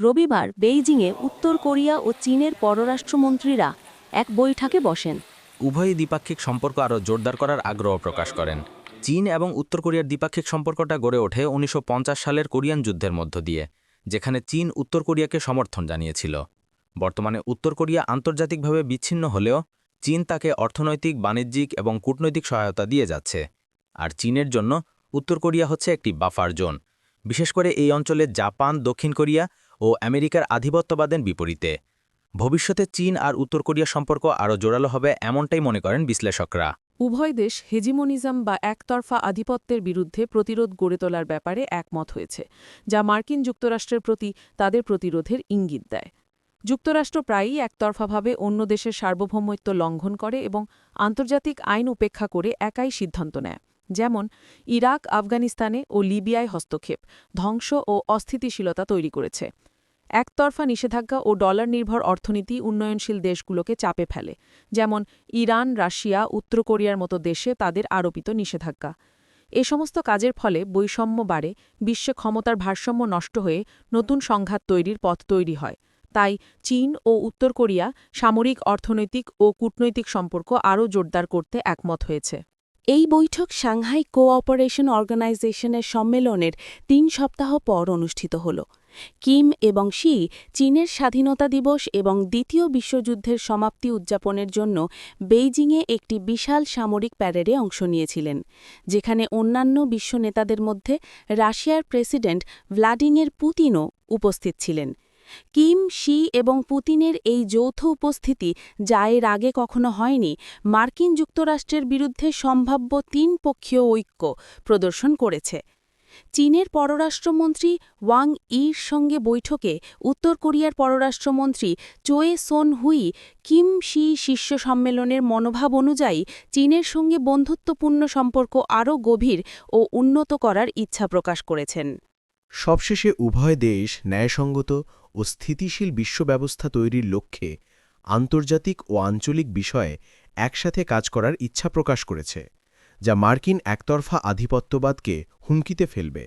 রবিবার বেইজিংয়ে উত্তর কোরিয়া ও চীনের পররাষ্ট্রমন্ত্রীরা এক বৈঠকে বসেন। উভয়ই দ্বিপাক্ষিক সম্পর্ক আরও জোরদার করার আগ্রহ প্রকাশ করেন। চীন এবং উত্তর কোরিয়ার দ্বিপাক্ষিক সম্পর্কটা গড়ে ওঠে উনিশশো সালের কোরিয়ান যুদ্ধের মধ্য দিয়ে, যেখানে চীন উত্তর কোরিয়াকে সমর্থন জানিয়েছিল। বর্তমানে উত্তর কোরিয়া আন্তর্জাতিকভাবে বিচ্ছিন্ন হলেও চীন তাকে অর্থনৈতিক, বাণিজ্যিক এবং কূটনৈতিক সহায়তা দিয়ে যাচ্ছে। আর চীনের জন্য উত্তর কোরিয়া হচ্ছে একটি বাফার জোন। বিশেষ করে এই অঞ্চলে জাপান, দক্ষিণ কোরিয়া ও আমেরিকার আধিপত্যবাদের বিপরীতে। ভবিষ্যতে চীন আর উত্তর কোরিয়া সম্পর্ক আরও জোরালো হবে এমনটাই মনে করেন বিশ্লেষকরা। উভয় দেশ হেজিমোনিজম বা একতরফা আধিপত্যের বিরুদ্ধে প্রতিরোধ গড়ে তোলার ব্যাপারে একমত হয়েছে, যা মার্কিন যুক্তরাষ্ট্রের প্রতি তাদের প্রতিরোধের ইঙ্গিত দেয়। যুক্তরাষ্ট্র প্রায়ই একতরফাভাবে অন্য দেশের সার্বভৌমত্ব লঙ্ঘন করে এবং আন্তর্জাতিক আইন উপেক্ষা করে একাই সিদ্ধান্ত নেয়। যেমন ইরাক, আফগানিস্তানে ও লিবিয়ায় হস্তক্ষেপ, ধ্বংস ও অস্থিতিশীলতা তৈরি করেছে। একতরফা নিষেধাজ্ঞা ও ডলার নির্ভর অর্থনীতি উন্নয়নশীল দেশগুলোকে চাপে ফেলে, যেমন ইরান, রাশিয়া, উত্তর কোরিয়ার মতো দেশে তাদের আরোপিত নিষেধাজ্ঞা। এ সমস্ত কাজের ফলে বৈষম্য বাড়ে, বিশ্বে ক্ষমতার ভারসাম্য নষ্ট হয়ে নতুন সংঘাত তৈরির পথ তৈরি হয়। তাই চীন ও উত্তর কোরিয়া সামরিক, অর্থনৈতিক ও কূটনৈতিক সম্পর্ক আরও জোরদার করতে একমত হয়েছে। এই বৈঠক সাংহাই কোঅপারেশন অর্গানাইজেশনের সম্মেলনের তিন সপ্তাহ পর অনুষ্ঠিত হল। কিম এবং শি চীনের স্বাধীনতা দিবস এবং দ্বিতীয় বিশ্বযুদ্ধের সমাপ্তি উদযাপনের জন্য বেইজিংয়ে একটি বিশাল সামরিক প্যারেডে অংশ নিয়েছিলেন, যেখানে অন্যান্য বিশ্ব নেতাদের মধ্যে রাশিয়ার প্রেসিডেন্ট ভ্লাদিমির পুতিনও উপস্থিত ছিলেন। কিম, শি এবং পুতিনের এই যৌথ উপস্থিতি যা এর আগে কখনো হয়নি। মার্কিন যুক্তরাষ্ট্রের বিরুদ্ধে সম্ভাব্য তিন পক্ষীয় ঐক্য প্রদর্শন করেছে। চীনের পররাষ্ট্রমন্ত্রী ওয়াং ইর সঙ্গে বৈঠকে উত্তর কোরিয়ার পররাষ্ট্রমন্ত্রী Choe Son Hui Kim, Xi শীর্ষ সম্মেলনের মনোভাব অনুযায়ী চীনের সঙ্গে বন্ধুত্বপূর্ণ সম্পর্ক আরও গভীর ও উন্নত করার ইচ্ছা প্রকাশ করেছেন। সবশেষে উভয় দেশ ন্যায়সঙ্গত ও স্থিতিশীল বিশ্বব্যবস্থা তৈরির লক্ষ্যে আন্তর্জাতিক ও আঞ্চলিক বিষয়ে একসাথে কাজ করার ইচ্ছা প্রকাশ করেছে, যা মার্কিন একতরফা আধিপত্যবাদকে হুমকিতে ফেলবে।